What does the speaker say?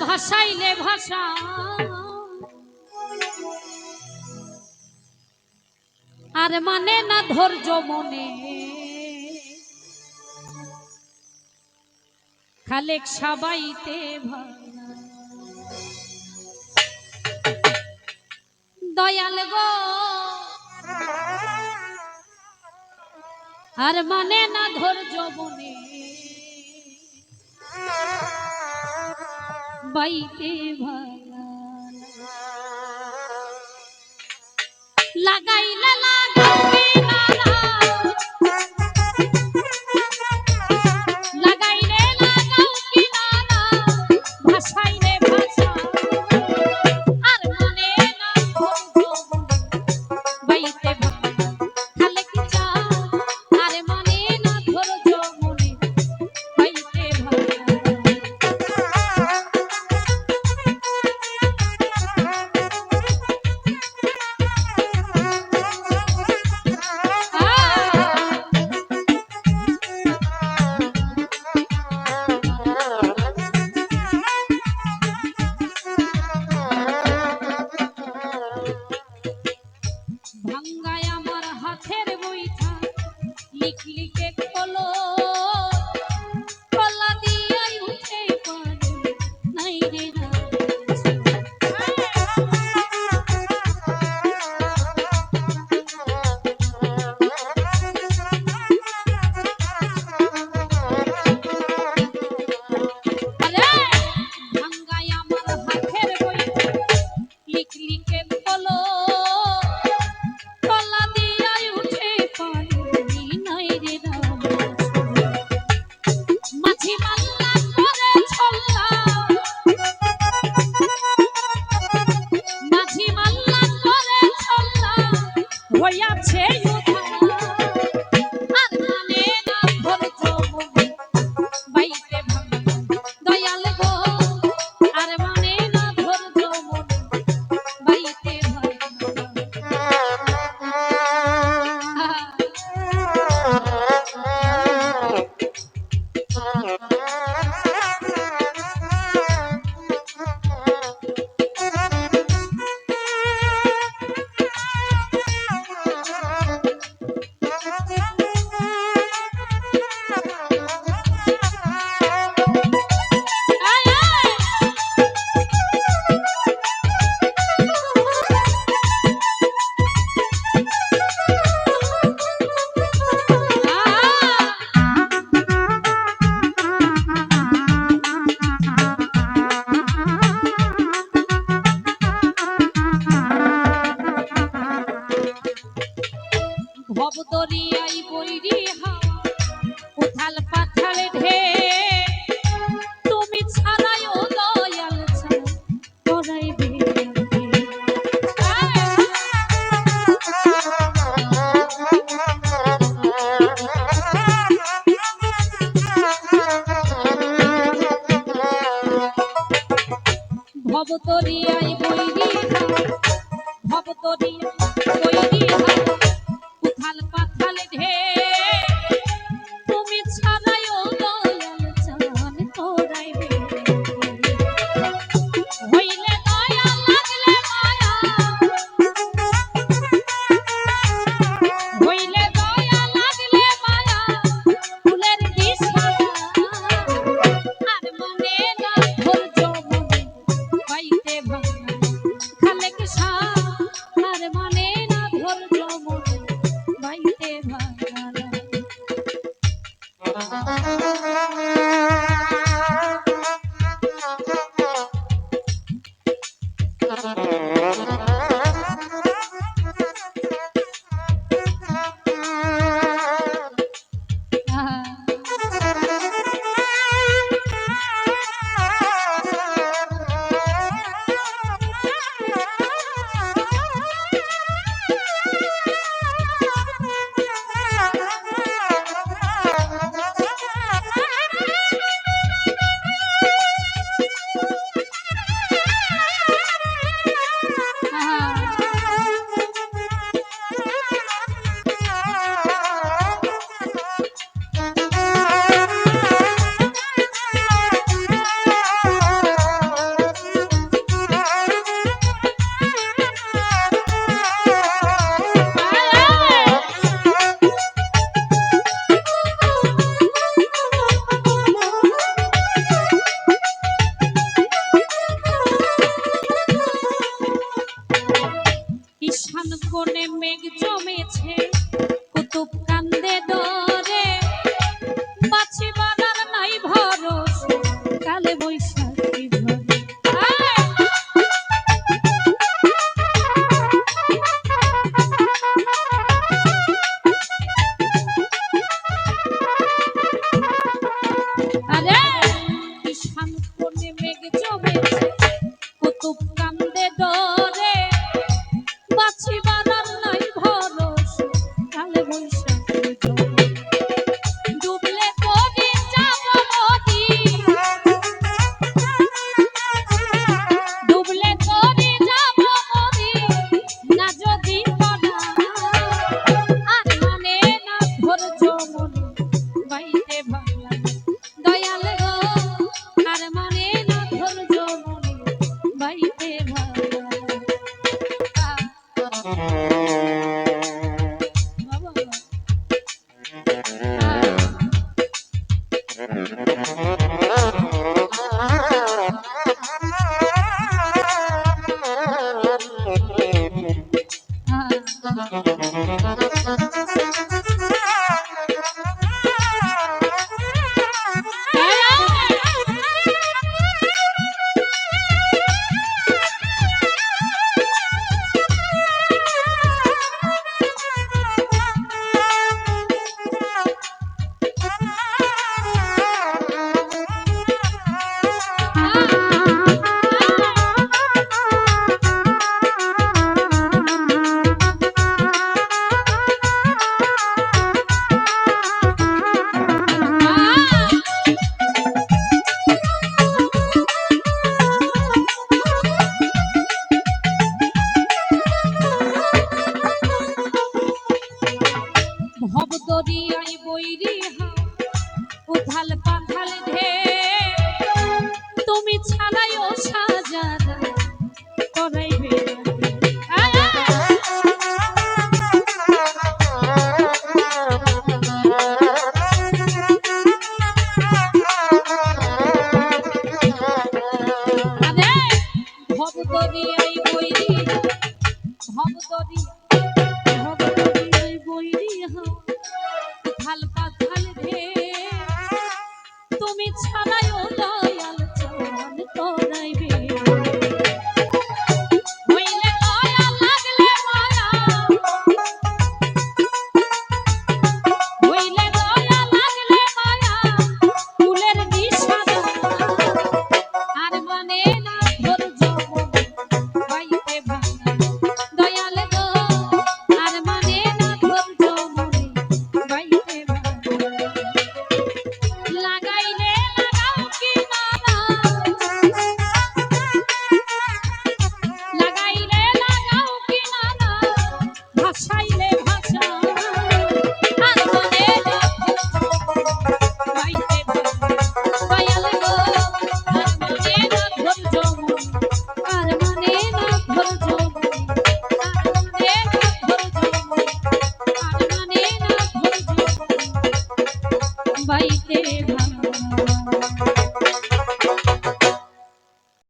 ভাসাইলে ভাষা। আর মানে না ধৈর্য মনে। খালেক সাবাইতে ভাই দয়াল গো। আর মানে না ধৈর্য মনে। পাইতে ভালো লাগাই লালা চেক কলম ভবদরিয়াই বৈরি হাওয়া উথাল পাথাল ঢেউ জমেছে ভব দরিয়াই বৈরি হা উথাল পাথাল ঢে